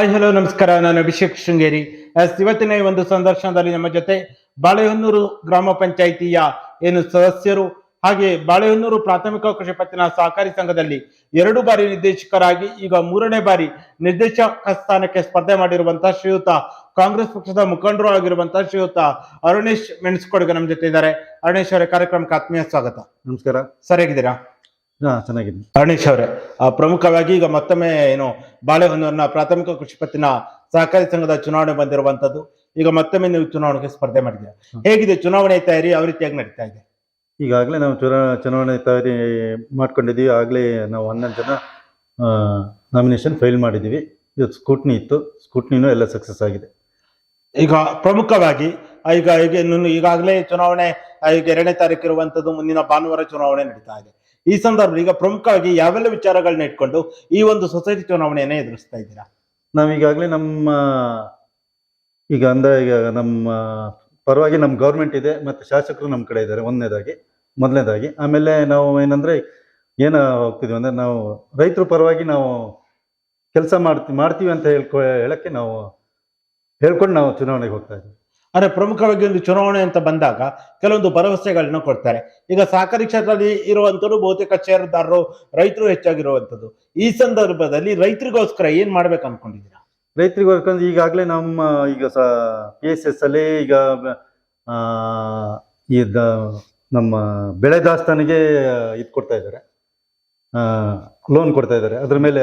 Hi hello ನಮಸ್ಕಾರ. ನಾನು Abhishek Sringeri. S ಇವತ್ತಿನ ಈ ಒಂದು ಸಂದರ್ಶನದಲ್ಲಿ ನಮ್ಮ ಜೊತೆ ಬಾಳೆಹೊನ್ನೂರು ಗ್ರಾಮ ಪಂಚಾಯಿತಿಯ ಏನು ಸದಸ್ಯರು ಹಾಗೆ ಬಾಳೆಹೊನ್ನೂರು ಪ್ರಾಥಮಿಕ ಕೃಷಿ ಪತ್ತಿನ ಸಹಕಾರಿ ಸಂಘದಲ್ಲಿ ಎರಡು ಬಾರಿ ನಿರ್ದೇಶಕರಾಗಿ ಈಗ ಮೂರನೇ ಬಾರಿ ನಿರ್ದೇಶಕ ಸ್ಥಾನಕ್ಕೆ ಸ್ಪರ್ಧೆ ಮಾಡಿರುವಂತಹ ಶ್ರೀಯುತ ಕಾಂಗ್ರೆಸ್ ಪಕ್ಷದ ಮುಖಂಡರು ಆಗಿರುವಂತಹ ಶ್ರೀಯುತ ಅರುಣೇಶ್ ಮೆಣಸ್ಕೊಡ್ಗೆ ನಮ್ಮ ಜೊತೆ ಇದ್ದಾರೆ. ಅರುಣೇಶ್ ಅವರ ಕಾರ್ಯಕ್ರಮಕ್ಕೆ ಆತ್ಮೀಯ ಸ್ವಾಗತ. ನಮಸ್ಕಾರ. ಸರಿಯಾಗಿದ್ದೀರಾ? ಅರುಣೇಶ್ ಅವರೇ ಆ, ಪ್ರಮುಖವಾಗಿ ಈಗ ಮತ್ತೊಮ್ಮೆ ಏನು ಬಾಳೆಹೊನ್ನೂರಿನ ಪ್ರಾಥಮಿಕ ಕೃಷಿ ಪತ್ತಿನ ಸಹಕಾರಿ ಸಂಘದ ಚುನಾವಣೆ ಬಂದಿರುವಂತದ್ದು ಈಗ ಮತ್ತೊಮ್ಮೆ ನೀವು ಚುನಾವಣೆಗೆ ಸ್ಪರ್ಧೆ ಮಾಡಿದ್ದೀರಾ? ಹೇಗಿದೆ ಚುನಾವಣೆ ತಯಾರಿ ಯಾವ ರೀತಿಯಾಗಿ ನಡೀತಾ ಇದೆ? ಈಗಾಗಲೇ ನಾವು ಚುನಾ ಚುನಾವಣೆ ತಯಾರಿ ಮಾಡ್ಕೊಂಡಿದ್ದೀವಿ. ಆಗಲೇ ನಾವು ಹನ್ನೊಂದು ಜನ ನಾಮಿನೇಷನ್ ಫೈಲ್ ಮಾಡಿದ್ದೀವಿ. ಇದು ಸ್ಕೂಟ್ನಿ ಇತ್ತು. ಸ್ಕೂಟ್ನಿನೂ ಎಲ್ಲ ಸಕ್ಸಸ್ ಆಗಿದೆ. ಈಗ ಪ್ರಮುಖವಾಗಿ ಈಗ ಈಗ ಇನ್ನು ಈಗಾಗಲೇ ಚುನಾವಣೆ ಈಗ ಎರಡನೇ ತಾರೀಕು ಇರುವಂತದ್ದು ಮುಂದಿನ ಭಾನುವಾರ ಚುನಾವಣೆ ನಡೀತಾ ಇದೆ. ಈ ಸಂದರ್ಭದಲ್ಲಿ ಈಗ ಪ್ರಮುಖವಾಗಿ ಯಾವೆಲ್ಲ ವಿಚಾರಗಳನ್ನ ಇಟ್ಕೊಂಡು ಈ ಒಂದು ಸೊಸೈಟಿ ಚುನಾವಣೆಯನ್ನ ಎದುರಿಸ್ತಾ ಇದ್ದೀರಾ? ನಾವೀಗಾಗಲೇ ನಮ್ಮ, ಈಗ ಅಂದ್ರೆ ಈಗ ನಮ್ಮ ಪರವಾಗಿ ನಮ್ಮ ಗೌರ್ಮೆಂಟ್ ಇದೆ, ಮತ್ತು ಶಾಸಕರು ನಮ್ಮ ಕಡೆ ಇದ್ದಾರೆ, ಒಂದನೇದಾಗಿ, ಮೊದಲನೇದಾಗಿ. ಆಮೇಲೆ ನಾವು ಏನಂದ್ರೆ ಏನು ಹೋಗ್ತಿದ್ವಿ ಅಂದ್ರೆ ನಾವು ರೈತರು ಪರವಾಗಿ ನಾವು ಕೆಲಸ ಮಾಡ್ತೀವಿ ಮಾಡ್ತೀವಿ ಅಂತ ಹೇಳ್ಕೊ, ಹೇಳಕ್ಕೆ ನಾವು ಹೇಳ್ಕೊಂಡು ನಾವು ಚುನಾವಣೆಗೆ ಹೋಗ್ತಾ ಇದ್ದೀವಿ ಅಂದ್ರೆ ಪ್ರಮುಖವಾಗಿ ಒಂದು ಚುನಾವಣೆ ಅಂತ ಬಂದಾಗ ಕೆಲವೊಂದು ಭರವಸೆಗಳನ್ನ ಕೊಡ್ತಾರೆ. ಈಗ ಸಹಕಾರಿ ಕ್ಷೇತ್ರದಲ್ಲಿ ಇರುವಂತರು ಬಹುತೇಕ ಷೇರುದಾರರು ರೈತರು ಹೆಚ್ಚಾಗಿರುವಂತದ್ದು ಈ ಸಂದರ್ಭದಲ್ಲಿ ರೈತರಿಗೋಸ್ಕರ ಏನ್ ಮಾಡ್ಬೇಕು ಅನ್ಕೊಂಡಿದ್ದೀರಾ? ರೈತರಿಗೋಸ್ಕರ ಈಗಾಗಲೇ ನಮ್ಮ ಈಗ ಸ ಪಿ ಎಸ್ ಎಸ್ ಅಲ್ಲಿ ಈಗ ಈ ನಮ್ಮ ಬೆಳೆ ದಾಸ್ತಾನಿಗೆ ಇದು ಕೊಡ್ತಾ ಇದ್ದಾರೆ. ಲೋನ್ ಕೊಡ್ತಾ ಇದ್ದಾರೆ. ಅದ್ರ ಮೇಲೆ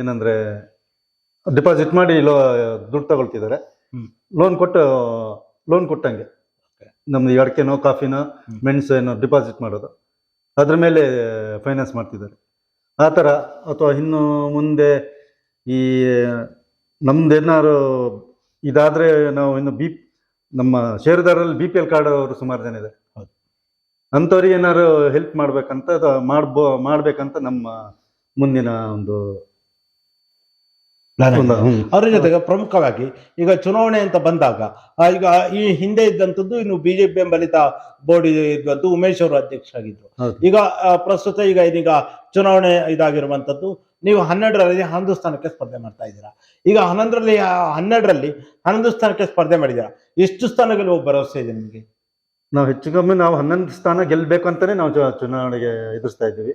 ಏನಂದ್ರೆ ಡಿಪಾಸಿಟ್ ಮಾಡಿ ಲೋ ದುಡ್ಡು ತಗೊಳ್ತಿದ್ದಾರೆ. ಲೋನ್ ಕೊಟ್ಟು ಲೋನ್ ಕೊಟ್ಟಂಗೆ. ನಮ್ದು ಈ ಅಡಿಕೆನೋ ಕಾಫಿನೋ. ಮೆಣಸು ಏನೋ ಡಿಪಾಸಿಟ್ ಮಾಡೋದು ಅದ್ರ ಮೇಲೆ ಫೈನಾನ್ಸ್ ಮಾಡ್ತಿದ್ದಾರೆ ಆ ಥರ ಅಥವಾ ಇನ್ನು ಮುಂದೆ ಈ ನಮ್ದು ಇದಾದರೆ ಇದಾದ್ರೆ ನಾವು ಇನ್ನು ಬಿ ನಮ್ಮ ಷೇರುದಾರರಲ್ಲಿ ಬಿ ಪಿ ಎಲ್ ಕಾರ್ಡ್ ಅವರು ಸುಮಾರು ಜನ ಇದೆ. ಅಂಥವ್ರಿಗೆ ಏನಾದ್ರು ಹೆಲ್ಪ್ ಮಾಡ್ಬೇಕಂತ ಅದು ಮಾಡ್ಬೋ ಮಾಡ್ಬೇಕಂತ ನಮ್ಮ ಮುಂದಿನ ಒಂದು. ಅವ್ರ ಜೊತೆಗೆ ಪ್ರಮುಖವಾಗಿ ಈಗ ಚುನಾವಣೆ ಅಂತ ಬಂದಾಗ ಈಗ ಈ ಹಿಂದೆ ಇದ್ದಂಥದ್ದು ಇನ್ನು ಬಿಜೆಪಿ ಬೆಂಬಲಿತ ಬೋರ್ಡ್ ಇದ್ದಂತೂ ಉಮೇಶ್ ಅವರು ಅಧ್ಯಕ್ಷರಾಗಿದ್ರು. ಈಗ ಪ್ರಸ್ತುತ ಈಗ ಇದೀಗ ಚುನಾವಣೆ ಇದಾಗಿರುವಂತದ್ದು ನೀವು ಹನ್ನೆರಡರಲ್ಲಿ ಹನ್ನೊಂದು ಸ್ಥಾನಕ್ಕೆ ಸ್ಪರ್ಧೆ ಮಾಡ್ತಾ ಇದ್ದೀರಾ. ಈಗ ಹನ್ನೊಂದರಲ್ಲಿ ಹನ್ನೆರಡರಲ್ಲಿ ಹನ್ನೊಂದು ಸ್ಥಾನಕ್ಕೆ ಸ್ಪರ್ಧೆ ಮಾಡಿದ್ದೀರಾ. ಎಷ್ಟು ಸ್ಥಾನಗಳು ಭರವಸೆ ಇದೆ ನಿಮಗೆ? ನಾವು ಹೆಚ್ಚು ಕಮ್ಮಿ ನಾವು ಹನ್ನೊಂದು ಸ್ಥಾನ ಗೆಲ್ಲಬೇಕು ಅಂತಾನೆ ನಾವು ಚುನಾವಣೆಗೆ ಎದುರಿಸ್ತಾ ಇದ್ದೀವಿ.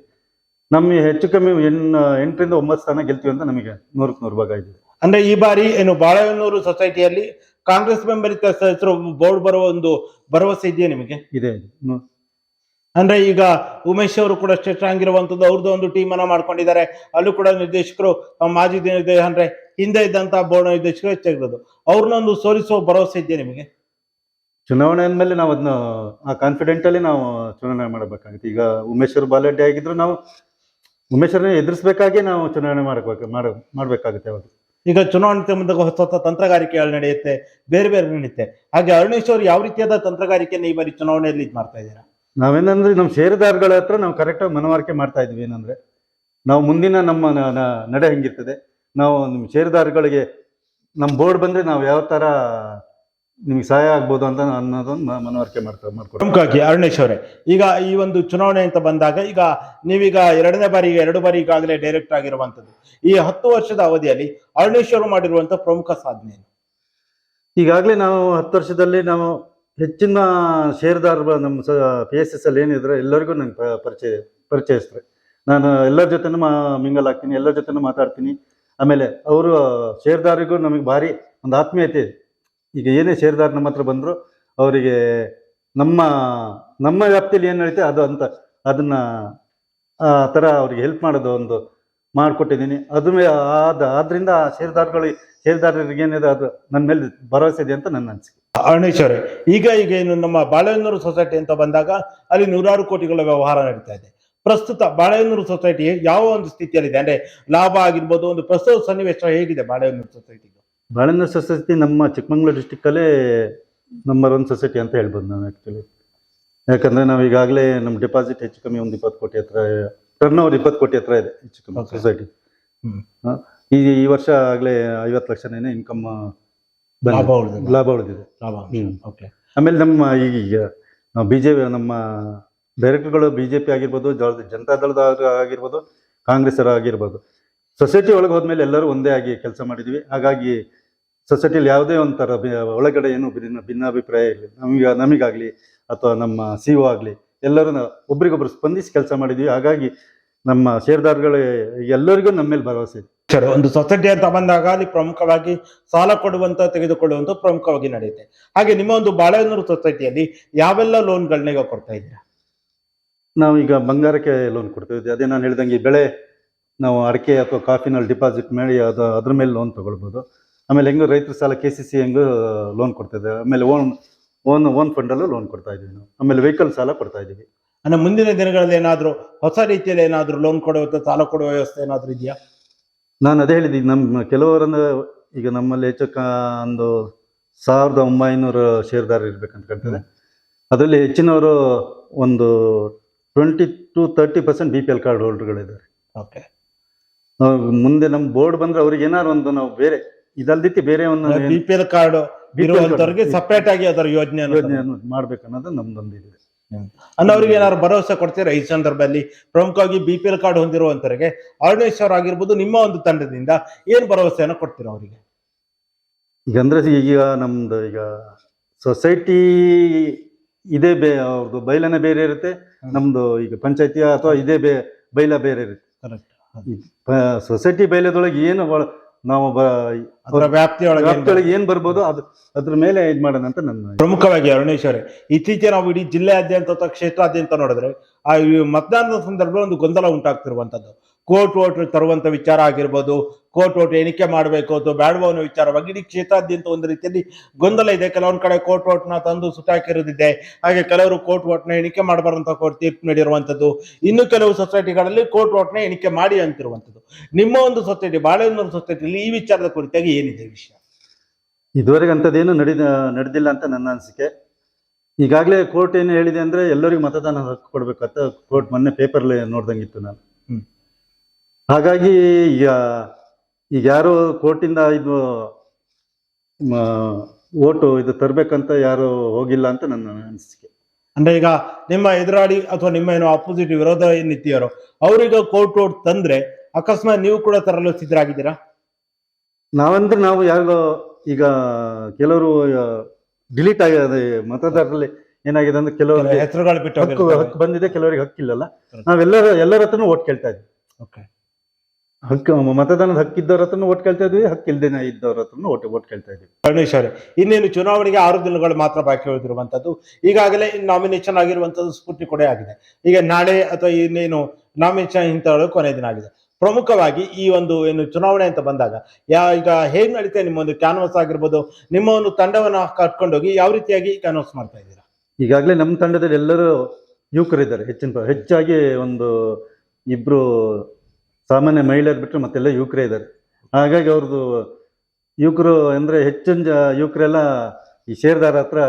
ನಮಗೆ ಹೆಚ್ಚು ಕಮ್ಮಿ ಎನ್ ಎಂಟರಿಂದ ಒಂಬತ್ತು ಸ್ಥಾನ ಗೆಲ್ತೀವಿ ಅಂತ ನಮಗೆ ನೂರಕ್ಕೆ ನೂರು ಭಾಗ ಇದೆ ಅಂದ್ರೆ ಈ ಬಾರಿ ಏನು ಬಾಳೆಹೊನ್ನೂರು ಸೊಸೈಟಿಯಲ್ಲಿ ಕಾಂಗ್ರೆಸ್ ಬೆಂಬಲಿತ ಸದಸ್ಯರು ಬೋರ್ಡ್ ಬರುವ ಒಂದು ಭರವಸೆ ಇದೆಯಾ ನಿಮಗೆ? ಇದೆ ಅಂದ್ರೆ ಈಗ ಉಮೇಶ್ ಅವರು ಕೂಡ ಸ್ಟ್ರಾಂಗ್ ಇರುವಂತದ್ದು ಅವ್ರದ್ದು ಒಂದು ಟೀಮ್ ಅನ್ನ ಮಾಡ್ಕೊಂಡಿದ್ದಾರೆ. ಅಲ್ಲೂ ಕೂಡ ನಿರ್ದೇಶಕರು ಮಾಜಿ ಅಂದ್ರೆ ಹಿಂದೆ ಇದ್ದಂತ ಬೋರ್ಡ್ ನಿರ್ದೇಶಕರು ಹೆಚ್ಚಾಗಿರೋದು ಅವ್ರನ್ನೊಂದು ಸೋಲಿಸುವ ಭರವಸೆ ಇದೆಯಾ ನಿಮಗೆ? ಚುನಾವಣೆ ಅಂದಮೇಲೆ ನಾವು ಅದನ್ನ ಆ ಕಾನ್ಫಿಡೆಂಟ್ ಅಲ್ಲಿ ನಾವು ಚುನಾವಣೆ ಮಾಡಬೇಕಾಗುತ್ತೆ. ಈಗ ಉಮೇಶ್ವರ್ ಬಾಲಡ್ಡಿ ಆಗಿದ್ರು ನಾವು ಉಮೇಶ್ವರನ್ನ ಎದುರಿಸಬೇಕಾಗಿ ನಾವು ಚುನಾವಣೆ ಮಾಡಬೇಕು, ಮಾಡ, ಮಾಡಬೇಕಾಗುತ್ತೆ ಅವಾಗ ಈಗ ಚುನಾವಣೆ ಮುಂದಾಗ ಹೊಸ ಹೊಸ ತಂತ್ರಗಾರಿಕೆಗಳು ನಡೆಯುತ್ತೆ, ಬೇರೆ ಬೇರೆ ನಡೆಯುತ್ತೆ. ಹಾಗೆ ಅರುಣೇಶ್ ಅವರು ಯಾವ ರೀತಿಯಾದ ತಂತ್ರಗಾರಿಕೆಯನ್ನು ಈ ಬಾರಿ ಚುನಾವಣೆಯಲ್ಲಿ ಇದು ಮಾಡ್ತಾ ಇದ್ದೀರಾ? ನಾವೇನಂದ್ರೆ ನಮ್ಮ ಷೇರುದಾರಗಳ ಹತ್ರ ನಾವು ಕರೆಕ್ಟಾಗಿ ಮನವರಿಕೆ ಮಾಡ್ತಾ ಇದ್ವಿ ಏನಂದ್ರೆ ನಾವು ಮುಂದಿನ ನಮ್ಮ ನಡೆ ಹೆಂಗಿರ್ತದೆ, ನಾವು ನಿಮ್ಮ ಷೇರುದಾರಗಳಿಗೆ ನಮ್ಮ ಬೋರ್ಡ್ ಬಂದ್ರೆ ನಾವು ಯಾವ ತರ ನಿಮ್ಗೆ ಸಹಾಯ ಆಗ್ಬೋದು ಅಂತ ಅನ್ನೋದೊಂದು ಮನವರಿಕೆ ಮಾಡ್ತಾ ಮಾಡ್ಕೊಂಡು ಪ್ರಮುಖವಾಗಿ ಅರುಣೇಶ್ ಅವರೇ ಈಗ ಈ ಒಂದು ಚುನಾವಣೆ ಅಂತ ಬಂದಾಗ ಈಗ ನೀವೀಗ ಎರಡನೇ ಬಾರಿ ಎರಡು ಬಾರಿ ಈಗಾಗಲೇ ಡೈರೆಕ್ಟ್ ಆಗಿರುವಂಥದ್ದು. ಈ ಹತ್ತು ವರ್ಷದ ಅವಧಿಯಲ್ಲಿ ಅರುಣೇಶ್ ಅವರು ಮಾಡಿರುವಂತ ಪ್ರಮುಖ ಸಾಧನೆ? ಈಗಾಗಲೇ ನಾವು ಹತ್ತು ವರ್ಷದಲ್ಲಿ ನಾವು ಹೆಚ್ಚಿನ ಷೇರುದಾರರು ನಮ್ಮ ಸ ಪಿ ಎಸ್ ಎಸ್ ಅಲ್ಲಿ ಏನಿದ್ರೆ ಎಲ್ಲರಿಗೂ ನಂಗೆ ಪರಿಚಯ ಪರಿಚಯಿಸ್ತಾರೆ ನಾನು ಎಲ್ಲರ ಜೊತೆನೂ ಮಾ ಮಿಂಗಲ್ ಆಗ್ತೀನಿ ಎಲ್ಲರ ಜೊತೆನೂ ಮಾತಾಡ್ತೀನಿ. ಆಮೇಲೆ ಅವರು ಷೇರ್ದಾರಿಗೂ ನಮಗೆ ಭಾರಿ ಒಂದು ಆತ್ಮೀಯತೆ ಇದೆ. ಈಗ ಏನೇ ಷೇರ್ದಾರ್ ನಮ್ಮ ಹತ್ರ ಬಂದರು ಅವರಿಗೆ ನಮ್ಮ ನಮ್ಮ ವ್ಯಾಪ್ತಿಯಲ್ಲಿ ಏನು ನಡೀತೆ ಅದು ಅಂತ, ಅದನ್ನ ಆ ಥರ ಅವ್ರಿಗೆ ಹೆಲ್ಪ್ ಮಾಡೋದು ಒಂದು ಮಾಡಿಕೊಟ್ಟಿದ್ದೀನಿ. ಅದು ಆದ, ಆದ್ರಿಂದ ಷೇರ್ದಾರ್ಗಳು, ಷೇರುದಾರರಿಗೆ ಏನಿದೆ ಅದು ನನ್ನ ಮೇಲೆ ಭರವಸೆ ಇದೆ ಅಂತ ನನ್ನ ಅನಿಸಿಕೆ. ಅರುಣೇಶ್ ಅವರೇ, ಈಗ ಈಗ ಏನು ನಮ್ಮ ಬಾಳೆಹೊನ್ನೂರು ಸೊಸೈಟಿ ಅಂತ ಬಂದಾಗ ಅಲ್ಲಿ ನೂರಾರು ಕೋಟಿಗಳ ವ್ಯವಹಾರ ನಡೀತಾ ಇದೆ. ಪ್ರಸ್ತುತ ಬಾಳೆಹೊನ್ನೂರು ಸೊಸೈಟಿ ಯಾವ ಒಂದು ಸ್ಥಿತಿಯಲ್ಲಿದೆ? ಅಂದ್ರೆ ಲಾಭ ಆಗಿರ್ಬೋದು, ಒಂದು ಪ್ರಸ್ತುತ ಸನ್ನಿವೇಶ ಹೇಗಿದೆ ಬಾಳೆಹೊನ್ನೂರು ಸೊಸೈಟಿ ಬಾಳೆಹಣ್ಣು ಸೊಸೈಟಿ ನಮ್ಮ ಚಿಕ್ಕಮಂಗ್ಳೂರು ಡಿಸ್ಟಿಕ್ಕಲ್ಲೇ ನಂಬರ್ ಒನ್ ಸೊಸೈಟಿ ಅಂತ ಹೇಳ್ಬೋದು ನಾವು ಆ್ಯಕ್ಚುಲಿ ಯಾಕಂದರೆ ನಾವು ಈಗಾಗಲೇ ನಮ್ಮ ಡಿಪಾಸಿಟ್ ಹೆಚ್ಚು ಕಮ್ಮಿ ಒಂದು ಇಪ್ಪತ್ತು ಕೋಟಿ ಹತ್ರ ಟರ್ನ್ ಓವರ್ ಇಪ್ಪತ್ತು ಕೋಟಿ ಹತ್ರ ಇದೆ ಹೆಚ್ಚು ಕಮ್ಮಿ ಸೊಸೈಟಿ. ಈ ಈ ವರ್ಷ ಆಗಲೇ ಐವತ್ತು ಲಕ್ಷನೇ ಇನ್ಕಮ್ ಲಾಭ ಉಳಿದಿದೆ. ಲಾಭ ಉಳಿದಿದೆ. ಲಾಭ ಓಕೆ ಆಮೇಲೆ ನಮ್ಮ ಈಗ ನಾವು ಬಿ ಜೆ ನಮ್ಮ ಡೈರೆಕ್ಟರ್ಗಳು ಬಿ ಜೆ ಪಿ ಆಗಿರ್ಬೋದು ಜ- ಜನತಾ ದಳದ ಆಗಿರ್ಬೋದು ಕಾಂಗ್ರೆಸ್ ಆಗಿರ್ಬೋದು. ಸೊಸೈಟಿ ಒಳಗೆ ಹೋದ್ಮೇಲೆ ಎಲ್ಲರೂ ಒಂದೇ ಆಗಿ ಕೆಲಸ ಮಾಡಿದ್ವಿ. ಹಾಗಾಗಿ ಸೊಸೈಟಿಲಿ ಯಾವುದೇ ಒಂಥರ ಒಳಗಡೆ ಏನು ಭಿನ್ನ ಭಿನ್ನಾಭಿಪ್ರಾಯ ಇರಲಿ ನಮಗೆ ನಮಗಾಗಲಿ ಅಥವಾ ನಮ್ಮ ಸಿ ಒ ಆಗಲಿ ಎಲ್ಲರೂ ಒಬ್ರಿಗೊಬ್ರು ಸ್ಪಂದಿಸಿ ಕೆಲಸ ಮಾಡಿದ್ವಿ. ಹಾಗಾಗಿ ನಮ್ಮ ಷೇರ್ದಾರಗಳು ಎಲ್ಲರಿಗೂ ನಮ್ಮ ಮೇಲೆ ಭರವಸೆ ಇದೆ. ಸರ್ ಒಂದು ಸೊಸೈಟಿ ಅಂತ ಬಂದಾಗ ಅಲ್ಲಿ ಪ್ರಮುಖವಾಗಿ ಸಾಲ ಕೊಡುವಂತ ತೆಗೆದುಕೊಳ್ಳುವಂತ ಪ್ರಮುಖವಾಗಿ ನಡೆಯುತ್ತೆ. ಹಾಗೆ ನಿಮ್ಮ ಒಂದು ಬಾಳೆಹೊನ್ನೂರು ಸೊಸೈಟಿಯಲ್ಲಿ ಯಾವೆಲ್ಲ ಲೋನ್ಗಳನ್ನ ಈಗ ಕೊಡ್ತಾ ಇದ್ದೀರಾ? ನಾವು ಈಗ ಬಂಗಾರಕ್ಕೆ ಲೋನ್ ಕೊಡ್ತೀವಿ ಅದೇ ನಾನು ಹೇಳ್ದಂಗೆ ಬೆಳೆ ನಾವು ಅಡಿಕೆ ಅಥವಾ ಕಾಫಿನಲ್ಲಿ ಡಿಪಾಸಿಟ್ ಮಾಡಿ ಅದು ಅದ್ರ ಮೇಲೆ ಲೋನ್ ತಗೊಳ್ಬೋದು. ಆಮೇಲೆ ಹೆಂಗು ರೈತರ ಸಾಲ ಕೆ ಸಿ ಸಿ ಹೆಂಗು ಲೋನ್ ಕೊಡ್ತಿದೆ ಆಮೇಲೆ ಓನ್ ಓನ್ ಓನ್ ಫಂಡಲ್ಲೂ ಲೋನ್ ಕೊಡ್ತಾ ಇದ್ದೀವಿ ನಾವು. ಆಮೇಲೆ ವೆಹಿಕಲ್ ಸಾಲ ಕೊಡ್ತಾ ಇದ್ದೀವಿ. ಅಂದ್ರೆ ಮುಂದಿನ ದಿನಗಳಲ್ಲಿ ಏನಾದರೂ ಹೊಸ ರೀತಿಯಲ್ಲಿ ಏನಾದರೂ ಲೋನ್ ಕೊಡುವ ಸಾಲ ಕೊಡುವ ವ್ಯವಸ್ಥೆ ಏನಾದರೂ ಇದೆಯಾ? ನಾನು ಅದೇ ಹೇಳಿದ್ದೀನಿ ನಮ್ಮ ಕೆಲವರನ್ನು ಈಗ ನಮ್ಮಲ್ಲಿ ಹೆಚ್ಚು ಕ ಒಂದು ಸಾವಿರದ ಒಂಬೈನೂರು ಷೇರ್ದಾರರು ಇರ್ಬೇಕಂತ ಕಾಣ್ತದೆ. ಅದರಲ್ಲಿ ಹೆಚ್ಚಿನವರು ಒಂದು twenty to thirty percent B P L card ಹೋಲ್ಡರ್ಗಳಿದ್ದಾರೆ okay ಮುಂದೆ ನಮ್ಮ ಬೋರ್ಡ್ ಬಂದರೆ ಅವ್ರಿಗೆ ಏನಾದ್ರು ಒಂದು ನಾವು ಬೇರೆ ಇದಲ್ದಿತ್ತು ಬೇರೆ ಒಂದು ಬಿಪಿಎಲ್ ಪಿ ಎಲ್ ಕಾರ್ಡ್ ಇರುವಂತವ್ರಿಗೆ. ಸಪರೇಟ್ ಆಗಿ ಅದರ ಯೋಜನೆ ಯೋಜನೆಯನ್ನು ಮಾಡ್ಬೇಕನ್ನೋದು ನಮ್ದೊಂದು ಇದೆ ಅನ್ನೋರಿಗೆ ಏನಾದ್ರು ಭರವಸೆ ಕೊಡ್ತೀರಾ? ಈ ಸಂದರ್ಭದಲ್ಲಿ ಪ್ರಮುಖವಾಗಿ ಬಿಪಿಎಲ್ ಪಿ ಎಲ್ ಕಾರ್ಡ್ ಹೊಂದಿರುವಂತವರಿಗೆ ಅರುಣೇಶ್ವರ್ ಆಗಿರ್ಬೋದು ನಿಮ್ಮ ಒಂದು ತಂಡದಿಂದ ಏನ್ ಭರವಸೆಯನ್ನು ಕೊಡ್ತೀರಾ ಅವರಿಗೆ? ಈಗ ಅಂದ್ರೆ ಈಗ ನಮ್ದು ಈಗ ಸೊಸೈಟಿ ಇದೇ ಬೇ ಅವ್ರದ್ದು ಬೈಲನೇ ಬೇರೆ ಇರುತ್ತೆ. ನಮ್ದು ಈಗ ಪಂಚಾಯತಿ ಅಥವಾ ಇದೇ ಬೇ ಬೈಲ ಬೇರೆ ಇರುತ್ತೆ. ಸೊಸೈಟಿ ಬೈಲದೊಳಗೆ ಏನು ನಾವು ಅದರ ವ್ಯಾಪ್ತಿಯೊಳಗೆ ಏನ್ ವ್ಯಾಪ್ತಿಯೊಳಗೆ ಏನ್ ಬರ್ಬೋದು ಅದು ಅದ್ರ ಮೇಲೆ ಇದ್ ಮಾಡೋಣ ಅಂತ ನನ್ನ ಪ್ರಮುಖವಾಗಿ ಅರುಣೇಶ್ವರೇ ಇತ್ತೀಚೆಗೆ ನಾವು ಇಡೀ ಜಿಲ್ಲೆಯಾದ್ಯಂತ ಅಥವಾ ಕ್ಷೇತ್ರಾದ್ಯಂತ ನೋಡಿದ್ರೆ ಆ ಈ ಮತದಾನದ ಸಂದರ್ಭದಲ್ಲಿ ಒಂದು ಗೊಂದಲ ಉಂಟಾಗ್ತಿರುವಂತದ್ದು. ಕೋರ್ಟ್ ಓಟ್ ತರುವಂತ ವಿಚಾರ ಆಗಿರ್ಬೋದು ಕೋರ್ಟ್ ಓಟ್ ಎಣಿಕೆ ಮಾಡಬೇಕು ಅಥವಾ ಬೇಡವೋ ಅನ್ನೋ ವಿಚಾರವಾಗಿ ಇಡೀ ಕ್ಷೇತ್ರಾದ್ಯಂತ ಒಂದು ರೀತಿಯಲ್ಲಿ ಗೊಂದಲ ಇದೆ. ಕೆಲವೊಂದು ಕಡೆ ಕೋರ್ಟ್ ಓಟ್ನ ತಂದು ಸುಟ್ಟಾಕಿರೋದಿದೆ ಹಾಗೆ ಕೆಲವರು ಕೋರ್ಟ್ ಓಟ್ನ ಎಣಿಕೆ ಮಾಡಬಾರಂತ ಕೋರ್ಟ್ ತೀರ್ಪು ನೀಡಿರುವಂತದ್ದು ಇನ್ನು ಕೆಲವು ಸೊಸೈಟಿಗಳಲ್ಲಿ ಕೋರ್ಟ್ ಓಟ್ನ ಎಣಿಕೆ ಮಾಡಿ ಅಂತಿರುವಂತದ್ದು ನಿಮ್ಮ ಒಂದು ಸೊಸೈಟಿ ಬಾಳೆಹೊನ್ನೂರು ಸೊಸೈಟಿಯಲ್ಲಿ ಈ ವಿಚಾರದ ಕುರಿತಾಗಿ ಏನಿದೆ ವಿಷಯ? ಇದುವರೆಗೆ ಅಂಥದ್ದೇನು ನಡೆದ ನಡೆದಿಲ್ಲ ಅಂತ ನನ್ನ ಅನಿಸಿಕೆ. ಈಗಾಗಲೇ ಕೋರ್ಟ್ ಏನು ಹೇಳಿದೆ ಅಂದ್ರೆ ಎಲ್ಲರಿಗೂ ಮತದಾನ ಹಕ್ಕು ಕೊಡ್ಬೇಕಂತ ಕೋರ್ಟ್ ಮೊನ್ನೆ ಪೇಪರ್ಲಿ ನೋಡ್ದಂಗಿತ್ತು ನಾನು. ಹ್ಮ್. ಹಾಗಾಗಿ ಈಗ ಈಗ ಯಾರು ಕೋರ್ಟಿಂದ ಇದು ಓಟು ಇದು ತರಬೇಕಂತ ಯಾರು ಹೋಗಿಲ್ಲ ಅಂತ ನನ್ನ ಅನಿಸಿಕೆ. ಅಂದ್ರೆ ಈಗ ನಿಮ್ಮ ಎದುರಾಡಿ ಅಥವಾ ನಿಮ್ಮ ಏನು ಅಪೋಸಿಟ್ ವಿರೋಧ ಏನಿದ್ದೀರೋ ಅವ್ರಿಗೆ ಕೋರ್ಟ್ ಓಟ್ ತಂದ್ರೆ ಅಕಸ್ಮಾತ್ ನೀವು ಕೂಡ ತರಲು ಸಿದ್ಧರಾಗಿದ್ದೀರಾ? ನಾವಂದ್ರೆ ನಾವು ಯಾರು ಈಗ ಕೆಲವರು ಡಿಲೀಟ್ ಆಗಿದೆ ಮತದಾರರಲ್ಲಿ ಏನಾಗಿದೆ ಅಂದ್ರೆ ಕೆಲವರು ಹೆಸರುಗಳು ಬಿಟ್ಟು ಹಕ್ಕು ಹಕ್ಕು ಬಂದಿದೆ ಕೆಲವರಿಗೆ ಹಕ್ಕಿಲ್ಲಲ್ಲ. ನಾವೆಲ್ಲರ ಎಲ್ಲರ ಹತ್ರನೂ ಓಟ್ ಕೇಳ್ತಾ ಇದ್ವಿ Okay. ಹಕ್ಕು ಮತದಾನದ ಹಕ್ಕಿದ್ದವ್ರ ಹತ್ರನೂ ಓಟ್ ಕೇಳ್ತಾ ಇದ್ವಿ ಹಕ್ಕಿಲ್ದೇನೆ ಇದ್ದವ್ರ ಹತ್ರನೂ ಓಟ್ ಓಟ್ ಕೇಳ್ತಾ ಇದ್ವಿ. ಗಣೇಶ್ ಅವರೇ ಇನ್ನೇನು ಚುನಾವಣೆಗೆ ಆರು ದಿನಗಳು ಮಾತ್ರ ಬಾಕಿ ಉಳಿದಿರುವಂತದ್ದು ಈಗಾಗಲೇ ನಾಮಿನೇಷನ್ ಆಗಿರುವಂತದ್ದು ಸ್ಫೂರ್ತಿ ಕೊಡೆ ಆಗಿದೆ. ಈಗ ನಾಳೆ ಅಥವಾ ಇನ್ನೇನು ನಾಮಿನೇಷನ್ ಇಂಥಗಳು ಕೊನೆ ದಿನ ಆಗಿದೆ. ಪ್ರಮುಖವಾಗಿ ಈ ಒಂದು ಏನು ಚುನಾವಣೆ ಅಂತ ಬಂದಾಗ ಯಾ ಈಗ ಹೇಗ್ ನಡೀತಾ ನಿಮ್ಮ ಒಂದು ಕ್ಯಾನ್ವಾಸ್ ಆಗಿರ್ಬೋದು ನಿಮ್ಮ ಒಂದು ತಂಡವನ್ನು ಕಟ್ಕೊಂಡೋಗಿ ಯಾವ ರೀತಿಯಾಗಿ ಕ್ಯಾನ್ವಸ್ ಮಾಡ್ತಾ ಇದ್ದೀರಾ? ಈಗಾಗಲೇ ನಮ್ಮ ತಂಡದಲ್ಲಿ ಎಲ್ಲರೂ ಯುವಕರಿದ್ದಾರೆ. ಹೆಚ್ಚಿನ ಹೆಚ್ಚಾಗಿ ಒಂದು ಇಬ್ರು ಸಾಮಾನ್ಯ ಮಹಿಳೆಯರು ಬಿಟ್ಟರೆ ಮತ್ತೆಲ್ಲ ಯುವಕರೇ ಇದ್ದಾರೆ. ಹಾಗಾಗಿ ಅವ್ರದ್ದು ಯುವಕರು ಅಂದರೆ ಹೆಚ್ಚಿನ ಜ- ಯುವಕರೆಲ್ಲ ಈ ಶೇರ್ದಾರ ಹತ್ರ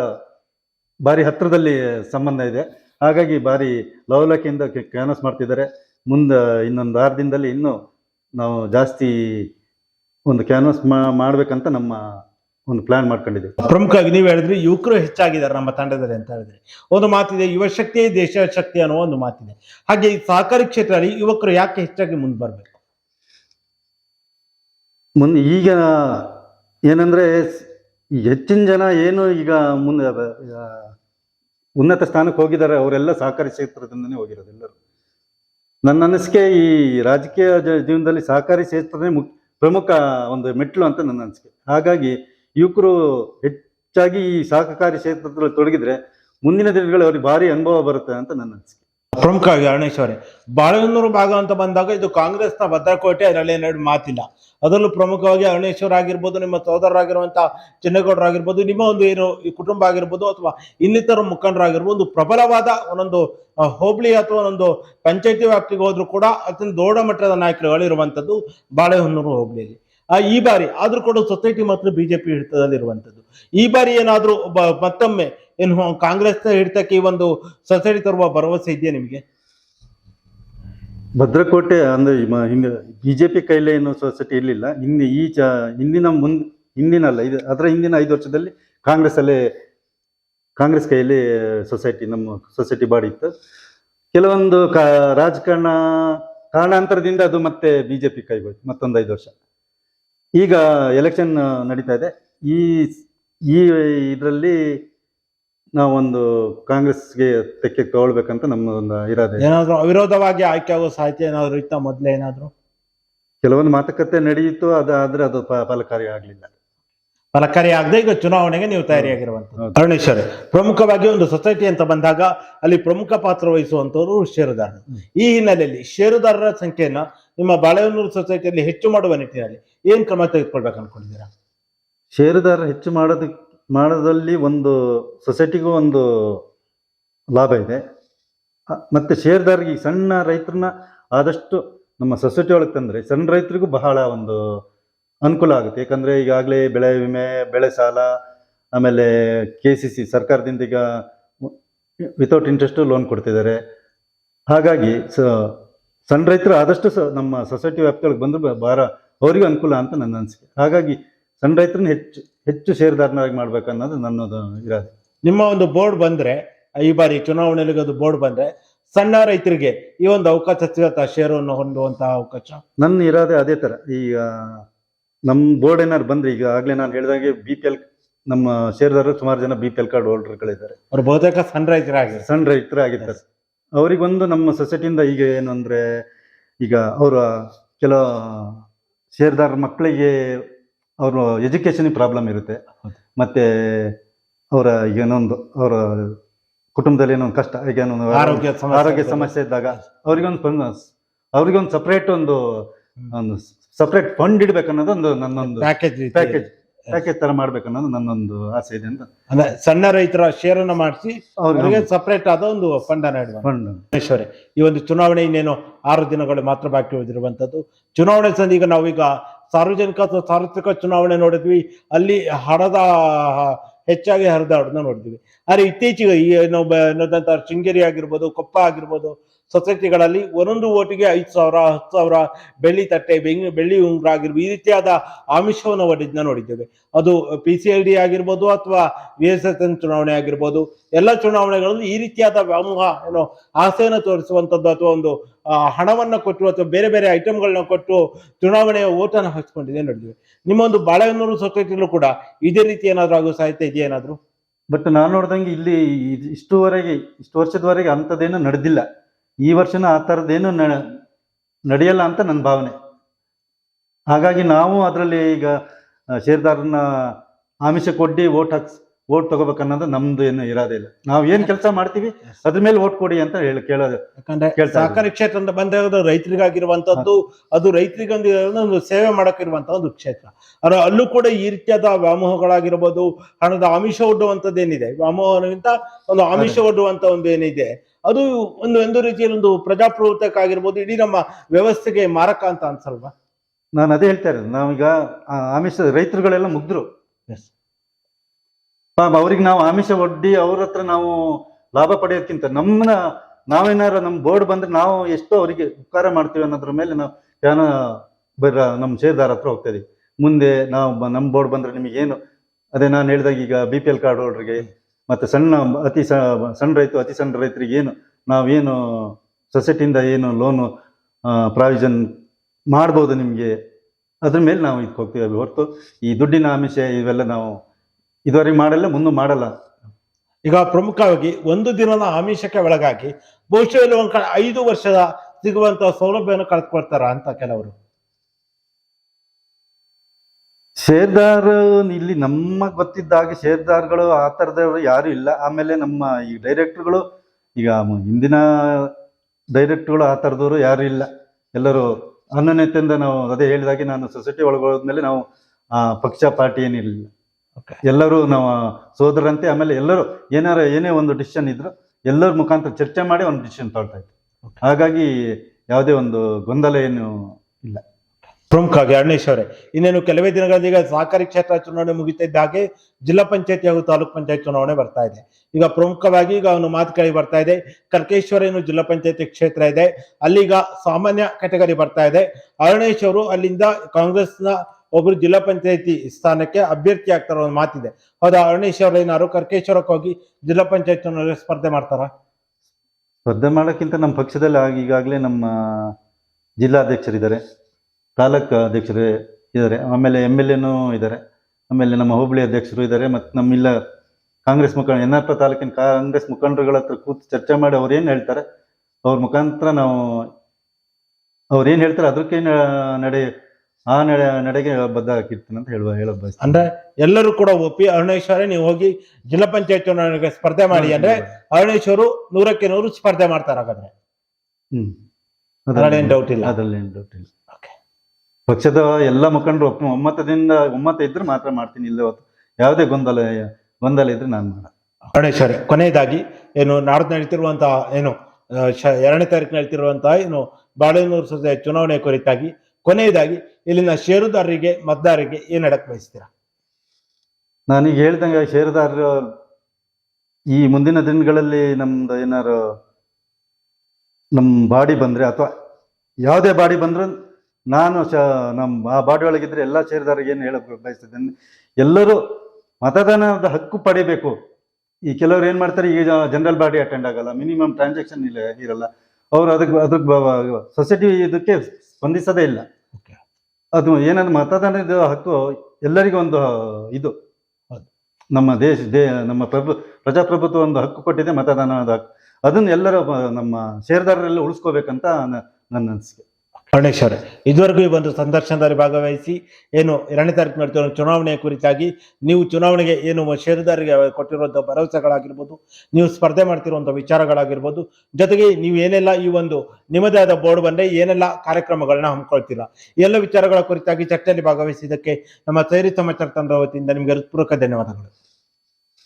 ಭಾರಿ ಹತ್ರದಲ್ಲಿ ಸಂಬಂಧ ಇದೆ. ಹಾಗಾಗಿ ಭಾರಿ ಲವಲಕಿಯಿಂದ ಕ್ಯಾನ್ವಸ್ ಮಾಡ್ತಿದ್ದಾರೆ. ಮುಂದೆ ಇನ್ನೊಂದು ಆರು ದಿನದಲ್ಲಿ ಇನ್ನೂ ನಾವು ಜಾಸ್ತಿ ಒಂದು ಕ್ಯಾನ್ವಸ್ ಮಾಡಬೇಕಂತ ನಮ್ಮ ಒಂದು ಪ್ಲಾನ್ ಮಾಡ್ಕೊಂಡಿದ್ದೀವಿ. ಪ್ರಮುಖವಾಗಿ ನೀವು ಹೇಳಿದ್ರಿ ಯುವಕರು ಹೆಚ್ಚಾಗಿದ್ದಾರೆ ನಮ್ಮ ತಂಡದಲ್ಲಿ ಅಂತ ಹೇಳಿದ್ರೆ. ಒಂದು ಮಾತಿದೆ ಯುವ ಶಕ್ತಿ ದೇಶ ಶಕ್ತಿ ಅನ್ನೋ ಒಂದು ಮಾತಿದೆ. ಹಾಗೆ ಈ ಸಹಕಾರಿ ಕ್ಷೇತ್ರದಲ್ಲಿ ಯುವಕರು ಯಾಕೆ ಹೆಚ್ಚಾಗಿ ಮುಂದೆ ಬರಬೇಕು? ಮುಂದೆ ಈಗ ಏನಂದ್ರೆ ಹೆಚ್ಚಿನ ಜನ ಏನು ಈಗ ಮುಂದೆ ಉನ್ನತ ಸ್ಥಾನಕ್ಕೆ ಹೋಗಿದ್ದಾರೆ ಅವರೆಲ್ಲ ಸಹಕಾರಿ ಕ್ಷೇತ್ರದಿಂದನೇ ಹೋಗಿರೋದು ಎಲ್ಲರೂ. ನನ್ನ ಅನಿಸಿಕೆ ಈ ರಾಜಕೀಯ ಜೀವನದಲ್ಲಿ ಸಹಕಾರಿ ಕ್ಷೇತ್ರನೇ ಮುಖ್ಯ ಪ್ರಮುಖ ಒಂದು ಮೆಟ್ಲು ಅಂತ ನನ್ನ ಅನಿಸಿಕೆ. ಹಾಗಾಗಿ ಯುವಕರು ಹೆಚ್ಚಾಗಿ ಈ ಸಹಕಾರಿ ಕ್ಷೇತ್ರದಲ್ಲಿ ತೊಡಗಿದ್ರೆ ಮುಂದಿನ ದಿನಗಳಲ್ಲಿ ಅವ್ರಿಗೆ ಭಾರಿ ಅನುಭವ ಬರುತ್ತೆ ಅಂತ ನನ್ನ ಅನಿಸಿಕೆ. ಪ್ರಮುಖವಾಗಿ ಅರಣೇಶ್ವರಿ, ಬಾಳೆಹೊನ್ನೂರು ಭಾಗ ಅಂತ ಬಂದಾಗ ಇದು ಕಾಂಗ್ರೆಸ್ನ ಭದ್ರಕೋಟೆ ಅದರಲ್ಲಿ ಎರಡು ಮಾತಿಲ್ಲ. ಅದರಲ್ಲೂ ಪ್ರಮುಖವಾಗಿ ಅರಣೇಶ್ವರ ಆಗಿರ್ಬೋದು, ನಿಮ್ಮ ಸೋದರರಾಗಿರುವಂತಹ ಚಿನ್ನಗೌಡರಾಗಿರ್ಬೋದು, ನಿಮ್ಮ ಒಂದು ಏನು ಈ ಕುಟುಂಬ ಆಗಿರ್ಬೋದು ಅಥವಾ ಇನ್ನಿತರ ಮುಖಂಡರಾಗಿರ್ಬೋದು, ಒಂದು ಪ್ರಬಲವಾದ ಒಂದೊಂದು ಹೋಬಳಿ ಅಥವಾ ಒಂದೊಂದು ಪಂಚಾಯತಿ ವ್ಯಾಪ್ತಿಗೆ ಹೋದ್ರು ಕೂಡ ಅತ್ಯಂತ ದೊಡ್ಡ ಮಟ್ಟದ ನಾಯಕರುಗಳು ಇರುವಂತದ್ದು ಬಾಳೆಹೊನ್ನೂರು ಹೋಬಳಿಯಲ್ಲಿ. ಆ, ಈ ಬಾರಿ ಆದ್ರೂ ಕೂಡ ಸೊಸೈಟಿ ಮಾತ್ರ ಬಿಜೆಪಿ ಹಿಡಿತದಲ್ಲಿ ಇರುವಂತದ್ದು ಈ ಬಾರಿ ಏನಾದರೂ ಮತ್ತೊಮ್ಮೆ ಏನು ಕಾಂಗ್ರೆಸ್ನ ಹಿಡಿತಕ್ಕೆ ಈ ಒಂದು ಸೊಸೈಟಿ ತರುವ ಭರವಸೆ ಇದೆಯಾ ನಿಮಗೆ? ಭದ್ರಕೋಟೆ ಅಂದ್ರೆ ಹಿಂಗೆ ಬಿಜೆಪಿ ಕೈಲೇ ಏನು ಸೊಸೈಟಿ ಇರಲಿಲ್ಲ. ಇನ್ನು ಈ ಚ, ಹಿಂದಿನ ಮುಂದ್ ಹಿಂದಿನಲ್ಲ ಇದು ಅದರ ಹಿಂದಿನ ಐದು ವರ್ಷದಲ್ಲಿ ಕಾಂಗ್ರೆಸ್ ಅಲ್ಲೇ ಕಾಂಗ್ರೆಸ್ ಕೈಯಲ್ಲಿ ಸೊಸೈಟಿ, ನಮ್ಮ ಸೊಸೈಟಿ ಬಾಡಿ ಇತ್ತು. ಕೆಲವೊಂದು ಕ, ರಾಜಕಾರಣ ಕಾರಣಾಂತರದಿಂದ ಅದು ಮತ್ತೆ ಬಿಜೆಪಿ ಕೈಗೋಯ್ತು ಮತ್ತೊಂದು ಐದು ವರ್ಷ. ಈಗ ಎಲೆಕ್ಷನ್ ನಡೀತಾ ಇದೆ. ಈ ಈ ಇದರಲ್ಲಿ ನಾವೊಂದು ಕಾಂಗ್ರೆಸ್ಗೆ ತೆಕ್ಕೆ ತಗೊಳ್ಬೇಕಂತ ನಮ್ಮ ಒಂದು ಇರಾದೆ. ಏನಾದ್ರು ಅವಿರೋಧವಾಗಿ ಆಯ್ಕೆ ಆಗೋ ಸಾಹಿತ್ಯ ಏನಾದ್ರು ಇತ್ತ ಮೊದಲೇ ಏನಾದ್ರು? ಕೆಲವೊಂದು ಮಾತುಕತೆ ನಡೆಯಿತು ಅದು ಆದ್ರೆ ಅದು ಫ- ಫಲಕಾರಿ ಆಗಲಿಲ್ಲ. ಫಲಕಾರಿ ಆಗದೆ ಈಗ ಚುನಾವಣೆಗೆ ನೀವು ತಯಾರಿಯಾಗಿರುವಂತ. ಅರುಣೇಶ್ವರಿ ಪ್ರಮುಖವಾಗಿ ಒಂದು ಸೊಸೈಟಿ ಅಂತ ಬಂದಾಗ ಅಲ್ಲಿ ಪ್ರಮುಖ ಪಾತ್ರ ವಹಿಸುವಂತವರು ಷೇರುದಾರರು ಈ ಹಿನ್ನೆಲೆಯಲ್ಲಿ ಷೇರುದಾರರ ಸಂಖ್ಯೆಯನ್ನ ನಿಮ್ಮ ಬಾಳೆಹೊನ್ನೂರು ಸೊಸೈಟಿಯಲ್ಲಿ ಹೆಚ್ಚು ಮಾಡುವ ನಿಟ್ಟಿನಲ್ಲಿ ಏನು ಕ್ರಮ ತೆಗೆದುಕೊಳ್ಬೇಕು ಅನ್ಕೊಂಡಿದ್ದೀರಾ? ಷೇರುದಾರ ಹೆಚ್ಚು ಮಾಡೋದ ಮಾಡೋದಲ್ಲಿ ಒಂದು ಸೊಸೈಟಿಗೂ ಒಂದು ಲಾಭ ಇದೆ. ಮತ್ತು ಷೇರುದಾರರಿಗೆ ಸಣ್ಣ ರೈತರನ್ನ ಆದಷ್ಟು ನಮ್ಮ ಸೊಸೈಟಿ ಒಳಗೆ ತಂದರೆ ಸಣ್ಣ ರೈತರಿಗೂ ಬಹಳ ಒಂದು ಅನುಕೂಲ ಆಗುತ್ತೆ. ಯಾಕಂದರೆ ಈಗಾಗಲೇ ಬೆಳೆ ವಿಮೆ, ಬೆಳೆ ಸಾಲ, ಆಮೇಲೆ ಕೆ ಸಿ ಸಿ ಸರ್ಕಾರದಿಂದ ಈಗ ವಿತೌಟ್ ಇಂಟ್ರೆಸ್ಟು ಲೋನ್ ಕೊಡ್ತಿದ್ದಾರೆ. ಹಾಗಾಗಿ ಸ ಸಣ್ಣ ರೈತರು ಆದಷ್ಟು ಸ ನಮ್ಮ ಸೊಸೈಟಿ ವ್ಯಾಪ್ತಿಯೊಳಗೆ ಬಂದ್ರೆ ಭಾರ ಅವರಿಗೂ ಅನುಕೂಲ ಅಂತ ನನ್ನ ಅನಿಸಿಕೆ. ಹಾಗಾಗಿ ಸಣ್ಣ ರೈತರನ್ನ ಹೆಚ್ಚು ಹೆಚ್ಚು ಷೇರುದಾರನಾಗಿ ಮಾಡ್ಬೇಕು ಅನ್ನೋದು ನನ್ನದು ಇರಾದೆ. ನಿಮ್ಮ ಒಂದು ಬೋರ್ಡ್ ಬಂದ್ರೆ ಈ ಬಾರಿ ಚುನಾವಣೆಯಲ್ಲಿ ಅದು ಬೋರ್ಡ್ ಬಂದ್ರೆ ಸಣ್ಣ ರೈತರಿಗೆ ಈ ಒಂದು ಅವಕಾಶ ಸಿಗತ್ತಾ ಷೇರನ್ನು ಹೊಂದುವಂತಹ ಅವಕಾಶ? ನನ್ನ ಇರಾದೆ ಅದೇ ತರ. ಈಗ ನಮ್ಮ ಬೋರ್ಡ್ ಏನಾದ್ರು ಬಂದ್ರೆ ಈಗ ಆಗ್ಲೇ ನಾನು ಹೇಳಿದಾಗೆ ಬಿ ಪಿ ಎಲ್ ನಮ್ಮ ಶೇರ್ದಾರರು ಸುಮಾರು ಜನ ಬಿ ಪಿ ಎಲ್ ಕಾರ್ಡ್ ಹೋಲ್ಡರ್ಗಳಿದ್ದಾರೆ. ಅವ್ರು ಬಹುತೇಕ ಸಣ್ಣ ರೈತರಾಗಿ ಸಣ್ಣ ರೈತರಾಗಿದ್ದಾರೆ ಅವರಿಗೊಂದು ನಮ್ಮ ಸೊಸೈಟಿಯಿಂದ ಈಗ ಏನು ಅಂದರೆ ಈಗ ಅವರ ಕೆಲ ಷೇರ್ದಾರ ಮಕ್ಕಳಿಗೆ ಅವರು ಎಜುಕೇಶನ್ ಪ್ರಾಬ್ಲಮ್ ಇರುತ್ತೆ. ಮತ್ತು ಅವರ ಏನೊಂದು ಅವರ ಕುಟುಂಬದಲ್ಲಿ ಏನೋ ಒಂದು ಕಷ್ಟ ಈಗ ಆರೋಗ್ಯ ಸಮಸ್ಯೆ ಆರೋಗ್ಯ ಸಮಸ್ಯೆ ಇದ್ದಾಗ ಅವರಿಗೊಂದು ಅವ್ರಿಗೊಂದು ಸಪ್ರೇಟ್ ಒಂದು ಒಂದು ಸಪ್ರೇಟ್ ಫಂಡ್ ಇಡ್ಬೇಕು ಅನ್ನೋದು ಒಂದು ನನ್ನೊಂದು ಪ್ಯಾಕೇಜ್ ಪ್ಯಾಕೇಜ್ ಪ್ಯಾಕೇಜ್ ತರ ಮಾಡ್ಬೇಕನ್ನೋದು ನನ್ನೊಂದು ಆಸೆ ಇದೆ ಅಂತ. ಅಂದ್ರೆ ಸಣ್ಣ ರೈತರ ಶೇರನ್ನು ಮಾಡಿಸಿ ಅವರಿಗೆ ಸಪರೇಟ್ ಆದ ಒಂದು ಫಂಡ್ ಅನ್ನ ಇಡುವ ಫಂಡ್ ಮಹೇಶ್ವರಿ ಈ ಒಂದು ಚುನಾವಣೆ ಇನ್ನೇನು ಆರು ದಿನಗಳು ಮಾತ್ರ ಬಾಕಿ ಉಳಿದಿರುವಂತದ್ದು ಚುನಾವಣೆ ಸಂದ ಈಗ ನಾವೀಗ ಸಾರ್ವಜನಿಕ ಅಥವಾ ಸಾರ್ವತ್ರಿಕ ಚುನಾವಣೆ ನೋಡಿದ್ವಿ. ಅಲ್ಲಿ ಹಣದ ಹೆಚ್ಚಾಗಿ ಹರಿದಾಡೋದನ್ನ ನೋಡಿದ್ವಿ. ಆದ್ರೆ ಇತ್ತೀಚೆಗೆ ಈ ನಾವು ಶೃಂಗೇರಿ ಆಗಿರ್ಬೋದು ಕೊಪ್ಪ ಆಗಿರ್ಬೋದು ಸೊಸೈಟಿಗಳಲ್ಲಿ ಒಂದೊಂದು ಓಟಿಗೆ ಐದು ಸಾವಿರ, ಹತ್ತು ಸಾವಿರ ಬೆಳ್ಳಿ ತಟ್ಟೆ, ಬೆಂಗ್, ಬೆಳ್ಳಿ ಉಂಗುರ ಆಗಿರ್ಬೋದು ಈ ರೀತಿಯಾದ ಆಮಿಷವನ್ನು ಒಡ್ಡಿದ್ನ ನೋಡಿದ್ದೇವೆ. ಅದು ಪಿ ಸಿ ಎಲ್ ಡಿ ಆಗಿರ್ಬೋದು ಅಥವಾ ವಿ ಎಸ್ ಎಸ್ ಎನ್ ಚುನಾವಣೆ ಆಗಿರ್ಬೋದು, ಎಲ್ಲ ಚುನಾವಣೆಗಳಲ್ಲಿ ಈ ರೀತಿಯಾದ ವ್ಯಾಮೋಹ ಏನೋ ಆಸೆಯನ್ನು ತೋರಿಸುವಂಥದ್ದು ಅಥವಾ ಒಂದು ಹಣವನ್ನು ಕೊಟ್ಟು ಅಥವಾ ಬೇರೆ ಬೇರೆ ಐಟಮ್ಗಳನ್ನ ಕೊಟ್ಟು ಚುನಾವಣೆಯ ಓಟನ್ನು ಹಚ್ಕೊಂಡಿದೆ ನೋಡಿದ್ವಿ ನಿಮ್ಮ ಒಂದು ಬಾಳೆಹೊನ್ನೂರು ಸೊಸೈಟಿಲೂ ಕೂಡ ಇದೇ ರೀತಿ ಏನಾದರೂ ಆಗೋ ಸಾಹಿತ್ಯ ಇದೆಯಾ ಏನಾದ್ರು? ಬಟ್ ನಾನು ನೋಡ್ದಂಗೆ ಇಲ್ಲಿ ಇಷ್ಟುವರೆಗೆ, ಇಷ್ಟು ವರ್ಷದವರೆಗೆ ಅಂಥದ್ದೇನು ನಡೆದಿಲ್ಲ. ಈ ವರ್ಷನ ಆ ಥರದ್ದೇನು ನಡೆಯಲ್ಲ ಅಂತ ನನ್ನ ಭಾವನೆ. ಹಾಗಾಗಿ ನಾವು ಅದರಲ್ಲಿ ಈಗ ಷೇರ್ದಾರನ್ನ ಆಮಿಷ ಕೊಡ್ಡಿ ಓಟ್ ಹಾಕ್ಸ್ ಓಟ್ ತಗೋಬೇಕನ್ನೋದು ನಮ್ದು ಏನು ಇರೋದೇ ಇಲ್ಲ. ನಾವು ಏನ್ ಕೆಲಸ ಮಾಡ್ತೀವಿ ಅದ್ರ ಮೇಲೆ ಓಟ್ ಕೊಡಿ ಅಂತ ಹೇಳಿ ಕೇಳೋದು ಯಾಕಂದ್ರೆ. ಸಹಕಾರಿ ಕ್ಷೇತ್ರ ಅಂತ ಬಂದಾಗ ರೈತರಿಗಾಗಿರುವಂತದ್ದು ಅದು ರೈತರಿಗೊಂದು ಒಂದು ಸೇವೆ ಮಾಡಕ್ಕಿರುವಂತಹ ಒಂದು ಕ್ಷೇತ್ರ. ಆದ್ರೆ ಅಲ್ಲೂ ಕೂಡ ಈ ರೀತಿಯಾದ ವ್ಯಾಮೋಹಗಳಾಗಿರ್ಬೋದು ಹಣದ ಆಮಿಷ ಒಡ್ಡುವಂತದ್ದೇನಿದೆ ವ್ಯಾಮೋಹಗಿಂತ ಒಂದು ಆಮಿಷ ಒಡ್ಡುವಂತ ಒಂದು ಏನಿದೆ? ಅದು ಒಂದು ಒಂದು ರೀತಿಯಲ್ಲಿ ಒಂದು ಪ್ರಜಾಪ್ರಭುತ್ವಕ್ಕಾಗಿರ್ಬೋದು ಇಡೀ ನಮ್ಮ ವ್ಯವಸ್ಥೆಗೆ ಮಾರಕ ಅಂತ ಅನ್ಸಲ್ವಾ? ನಾನು ಅದೇ ಹೇಳ್ತಾ ಇರೋದು. ನಾವೀಗ ಆಮಿಷ ರೈತರುಗಳೆಲ್ಲ ಮುಗ್ದ್ರು. ಎಸ್ ಅವ್ರಿಗೆ ನಾವು ಆಮಿಷ ಒಡ್ಡಿ ಅವ್ರ ಹತ್ರ ನಾವು ಲಾಭ ಪಡೆಯೋದಕ್ಕಿಂತ ನಮ್ಮನ್ನ ನಾವೇನಾರ ನಮ್ಮ ಬೋರ್ಡ್ ಬಂದ್ರೆ ನಾವು ಎಷ್ಟೋ ಅವರಿಗೆ ಉಪಕಾರ ಮಾಡ್ತೀವಿ ಅನ್ನೋದ್ರ ಮೇಲೆ ನಾವು ಯಾನ ಬರ ನಮ್ಮ ಶೇರ್ದಾರ ಹತ್ರ ಹೋಗ್ತಾ ಇದೀವಿ. ಮುಂದೆ ನಾವು ನಮ್ಮ ಬೋರ್ಡ್ ಬಂದ್ರೆ ನಿಮಗೇನು? ಏನು ಅದೇ ನಾನು ಹೇಳಿದಾಗ ಈಗ ಬಿ ಪಿ ಎಲ್ ಕಾರ್ಡ್ ಹೋಲ್ಡರ್ಗೆ ಮತ್ತೆ ಸಣ್ಣ ಅತಿ ಸಣ್ಣ ರೈತರು, ಅತಿ ಸಣ್ಣ ರೈತರಿಗೆ ಏನು, ನಾವೇನು ಸೊಸೈಟಿಯಿಂದ ಏನು ಲೋನು ಪ್ರಾವಿಷನ್ ಮಾಡ್ಬೋದು ನಿಮಗೆ? ಅದ್ರ ಮೇಲೆ ನಾವು ಇದಕ್ಕೆ ಹೋಗ್ತೀವಿ ಹೊರತು ಈ ದುಡ್ಡಿನ ಆಮಿಷ ಇವೆಲ್ಲ ನಾವು ಇದುವರೆಗೆ ಮಾಡಲ್ಲ, ಮುಂದೆ ಮಾಡಲ್ಲ. ಈಗ ಪ್ರಮುಖವಾಗಿ ಒಂದು ದಿನದ ಆಮಿಷಕ್ಕೆ ಒಳಗಾಗಿ ಬಹುಶಃ ಒಂದ್ ಕಡೆ ಐದು ವರ್ಷದ ಸಿಗುವಂತಹ ಸೌಲಭ್ಯವನ್ನು ಕಳೆದುಕೊಳ್ತಾರ ಅಂತ ಕೆಲವರು? ಶೇರ್ದಾರ್ ಇಲ್ಲಿ ನಮಗೆ ಗೊತ್ತಿದ್ದ ಹಾಗೆ ಶೇರ್ದಾರ್ಗಳು ಆ ಥರದವರು ಯಾರೂ ಇಲ್ಲ. ಆಮೇಲೆ ನಮ್ಮ ಈ ಡೈರೆಕ್ಟ್ರುಗಳು ಈಗ ಹಿಂದಿನ ಡೈರೆಕ್ಟ್ರುಗಳು ಆ ಥರದವರು ಯಾರು ಇಲ್ಲ. ಎಲ್ಲರೂ ಅನನ್ಯತೆಯಿಂದ ನಾವು ಅದೇ ಹೇಳಿದಾಗೆ ನಾನು ಸೊಸೈಟಿ ಒಳಗೆ ಹೋದ್ಮೇಲೆ ನಾವು ಆ ಪಕ್ಷ ಪಾರ್ಟಿ ಏನಿರಲಿಲ್ಲ. ಎಲ್ಲರೂ ನಾವು ಸೋದರಂತೆ. ಆಮೇಲೆ ಎಲ್ಲರೂ ಏನಾರ ಏನೇ ಒಂದು ಡಿಸಿಷನ್ ಇದ್ರು ಎಲ್ಲರ ಮುಖಾಂತರ ಚರ್ಚೆ ಮಾಡಿ ಒಂದು ಡಿಸಿಷನ್ ತಗೊಳ್ತಾ ಇತ್ತು ಹಾಗಾಗಿ ಯಾವುದೇ ಒಂದು ಗೊಂದಲ ಏನು ಇಲ್ಲ. ಪ್ರಮುಖವಾಗಿ ಅರ್ಣೇಶ್ ಅವರೇ. ಇನ್ನೇನು ಕೆಲವೇ ದಿನಗಳಲ್ಲಿ ಈಗ ಸಹಕಾರಿ ಕ್ಷೇತ್ರ ಚುನಾವಣೆ ಮುಗಿತಿದ್ದ ಹಾಗೆ ಜಿಲ್ಲಾ ಪಂಚಾಯತಿ ಹಾಗೂ ತಾಲೂಕ್ ಪಂಚಾಯತ್ ಚುನಾವಣೆ ಬರ್ತಾ ಇದೆ. ಈಗ ಪ್ರಮುಖವಾಗಿ ಈಗ ಅವನು ಮಾತು ಕೇಳಿ ಬರ್ತಾ ಇದೆ. ಕರ್ಕೇಶ್ವರ ಏನು ಜಿಲ್ಲಾ ಪಂಚಾಯತಿ ಕ್ಷೇತ್ರ ಇದೆ. ಅಲ್ಲಿಗ ಸಾಮಾನ್ಯ ಕೆಟಗರಿ ಬರ್ತಾ ಇದೆ. ಅರುಣೇಶ್ ಅವರು ಅಲ್ಲಿಂದ ಕಾಂಗ್ರೆಸ್ನ ಒಬ್ರು ಜಿಲ್ಲಾ ಪಂಚಾಯತಿ ಸ್ಥಾನಕ್ಕೆ ಅಭ್ಯರ್ಥಿ ಆಗ್ತಾರೋ ಒಂದು ಮಾತಿದೆ. ಹೌದಾ ಅರುಣೇಶ್ ಅವರು ಏನಾರು ಕರ್ಕೇಶ್ವರಕ್ಕೆ ಹೋಗಿ ಜಿಲ್ಲಾ ಪಂಚಾಯತ್ ಚುನಾವಣೆ ಸ್ಪರ್ಧೆ ಮಾಡ್ತಾರ? ಸ್ಪರ್ಧೆ ಮಾಡೋಕ್ಕಿಂತ ನಮ್ಮ ಪಕ್ಷದಲ್ಲಿ ಈಗಾಗಲೇ ನಮ್ಮ ಜಿಲ್ಲಾಧ್ಯಕ್ಷರಿದ್ದಾರೆ. ತಾಲೂಕು ಅಧ್ಯಕ್ಷರು ಇದ್ದಾರೆ ಆಮೇಲೆ ಎಂ ಎಲ್ ಎನೂ ಇದ್ದಾರೆ ಆಮೇಲೆ ನಮ್ಮ ಹೋಬಳಿ ಅಧ್ಯಕ್ಷರು ಇದ್ದಾರೆ ಮತ್ತು ನಮ್ಮಿಲ್ಲ ಕಾಂಗ್ರೆಸ್ ಮುಖಂಡ ಎನ್ ಆರ್ ಪಿ ತಾಲೂಕಿನ ಕಾಂಗ್ರೆಸ್ ಮುಖಂಡರುಗಳ ಹತ್ರ ಕೂತು ಚರ್ಚೆ ಮಾಡಿ ಅವ್ರು ಏನು ಹೇಳ್ತಾರೆ ಅವ್ರ ಮುಖಾಂತರ ನಾವು ಅವ್ರು ಏನು ಹೇಳ್ತಾರೆ ಅದಕ್ಕೆ ನಡೆ ಆ ನಡೆ ನಡೆಗೆ ಬದ್ಧ ಆಗಿರ್ತೀನಿ ಅಂತ ಹೇಳುವ ಹೇಳೋ. ಅಂದ್ರೆ ಎಲ್ಲರೂ ಕೂಡ ಒಪ್ಪಿ ಅರುಣೇಶ್ವರ ನೀವು ಹೋಗಿ ಜಿಲ್ಲಾ ಪಂಚಾಯತ್ ಚುನಾವಣೆಗೆ ಸ್ಪರ್ಧೆ ಮಾಡಿ ಅಂದ್ರೆ ಅರುಣೇಶ್ವರು ನೂರಕ್ಕೆ ನೂರು ಸ್ಪರ್ಧೆ ಮಾಡ್ತಾರೆ ಹಾಗಾದ್ರೆ ಹ್ಮ್ ಅದರಲ್ಲಿ ಡೌಟ್ ಇಲ್ಲ. ಅದರಲ್ಲಿ ಡೌಟ್ ಇಲ್ಲ. ಪಕ್ಷದ ಎಲ್ಲ ಮುಖಂಡರು ಒಪ್ಪ ಒಮ್ಮತದಿಂದ ಒಮ್ಮತ ಇದ್ರೆ ಮಾತ್ರ ಮಾಡ್ತೀನಿ ಇಲ್ಲ ಯಾವುದೇ ಗೊಂದಲ ಗೊಂದಲ ಇದ್ರೆ ನಾನು ಮಾಡ ಸರ್ ಕೊನೆಯದಾಗಿ ಏನು ನಾಡ್ದು ನಡೀತಿರುವಂತಹ ಏನು ಎರಡನೇ ತಾರೀಕು ನಡೀತಿರುವಂತಹ ಏನು ಬಾಳೆನೂರು ಸದ್ಯ ಚುನಾವಣೆ ಕುರಿತಾಗಿ ಕೊನೆಯದಾಗಿ ಇಲ್ಲಿನ ಷೇರುದಾರರಿಗೆ ಮತದಾರರಿಗೆ ಏನ್ ಹೇಳಕ್ ಬಯಸ್ತೀರಾ? ನಾನೀಗ ಹೇಳ್ದಂಗೆ ಷೇರುದಾರರು ಈ ಮುಂದಿನ ದಿನಗಳಲ್ಲಿ ನಮ್ದು ಏನಾರು ನಮ್ಮ ಬಾಡಿ ಬಂದ್ರೆ ಅಥವಾ ಯಾವುದೇ ಬಾಡಿ ಬಂದ್ರು ನಾನು ಶ ನಮ್ಮ ಆ ಬಾಡಿ ಒಳಗಿದ್ರೆ ಎಲ್ಲ ಷೇರುದಾರರಿಗೆ ಏನು ಹೇಳಕ್ಕೆ ಬಯಸ್ತಿದ್ದೇನೆ ಎಲ್ಲರೂ ಮತದಾನದ ಹಕ್ಕು ಪಡಿಬೇಕು. ಈ ಕೆಲವರು ಏನ್ ಮಾಡ್ತಾರೆ ಈಗ ಜನರಲ್ ಬಾಡಿ ಅಟೆಂಡ್ ಆಗಲ್ಲ ಮಿನಿಮಮ್ ಟ್ರಾನ್ಸಾಕ್ಷನ್ ಇಲ್ಲ ಇರಲ್ಲ. ಅವರು ಅದಕ್ಕೆ ಅದಕ್ಕೆ ಸೊಸೈಟಿ ಇದಕ್ಕೆ ಸ್ಪಂದಿಸೋದೇ ಇಲ್ಲ. ಅದು ಏನಂದ್ರೆ ಮತದಾನದ ಹಕ್ಕು ಎಲ್ಲರಿಗೂ ಒಂದು ಇದು. ನಮ್ಮ ದೇಶ ದೇ ನಮ್ಮ ಪ್ರಭು ಪ್ರಜಾಪ್ರಭುತ್ವ ಒಂದು ಹಕ್ಕು ಕೊಟ್ಟಿದೆ ಮತದಾನದ ಹಕ್ಕು. ಅದನ್ನ ಎಲ್ಲರೂ ನಮ್ಮ ಷೇರುದಾರರೆಲ್ಲ ಉಳಿಸ್ಕೋಬೇಕಂತ ನನ್ನ ಅನಿಸಿಕೆ. ಅರುಣೇಶ್ವರ ಇದುವರೆಗೂ ಈ ಒಂದು ಸಂದರ್ಶನದಲ್ಲಿ ಭಾಗವಹಿಸಿ ಏನು ಎರಡನೇ ತಾರೀಕು ನಡೆದಿರೋ ಚುನಾವಣೆಯ ಕುರಿತಾಗಿ ನೀವು ಚುನಾವಣೆಗೆ ಏನು ಷೇರುದಾರರಿಗೆ ಕೊಟ್ಟಿರುವಂತಹ ಭರವಸೆಗಳಾಗಿರ್ಬೋದು ನೀವು ಸ್ಪರ್ಧೆ ಮಾಡ್ತಿರುವಂಥ ವಿಚಾರಗಳಾಗಿರ್ಬೋದು ಜೊತೆಗೆ ನೀವು ಏನೆಲ್ಲ ಈ ಒಂದು ನಿಮ್ಮದೇ ಆದ ಬೋರ್ಡ್ ಬಂದ್ರೆ ಏನೆಲ್ಲ ಕಾರ್ಯಕ್ರಮಗಳನ್ನ ಹಮ್ಮಿಕೊಳ್ತೀರಾ? ಎಲ್ಲ ವಿಚಾರಗಳ ಕುರಿತಾಗಿ ಚರ್ಚೆಯಲ್ಲಿ ಭಾಗವಹಿಸಿದ್ದಕ್ಕೆ ನಮ್ಮ ಸೈರಿ ಸಮಾಚಾರ ತಂಡದ ವತಿಯಿಂದ ನಿಮಗೆ ಹೃತ್ಪೂರ್ವಕ ಧನ್ಯವಾದಗಳು.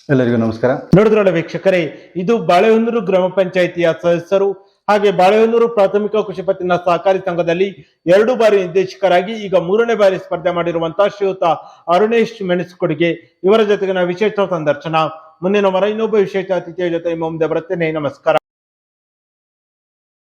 ಎಲ್ಲರಿಗೂ ನಮಸ್ಕಾರ. ನೋಡಿದ್ರಲ್ಲ ವೀಕ್ಷಕರೇ ಇದು ಬಾಳೆಹೊಂದೂರು ಗ್ರಾಮ ಪಂಚಾಯಿತಿಯ ಸದಸ್ಯರು ಹಾಗೆ ಬಾಳೆಹೊನ್ನೂರು ಪ್ರಾಥಮಿಕ ಕೃಷಿ ಪತ್ತಿನ ಸಹಕಾರಿ ಸಂಘದಲ್ಲಿ ಎರಡು ಬಾರಿ ನಿರ್ದೇಶಕರಾಗಿ ಈಗ ಮೂರನೇ ಬಾರಿ ಸ್ಪರ್ಧೆ ಮಾಡಿರುವಂತಹ ಶ್ರೀಯುತ ಅರುಣೇಶ್ ಮೆಣಸುಕೊಡಿಗೆ. ಇವರ ಜೊತೆಗಿನ ವಿಶೇಷ ಸಂದರ್ಶನ. ಮುಂದಿನ ವಾರ ಇನ್ನೊಬ್ಬ ವಿಶೇಷ ಅತಿಥಿಯ ಜೊತೆ ಮುಂದೆ ಬರುತ್ತೇನೆ. ನಮಸ್ಕಾರ.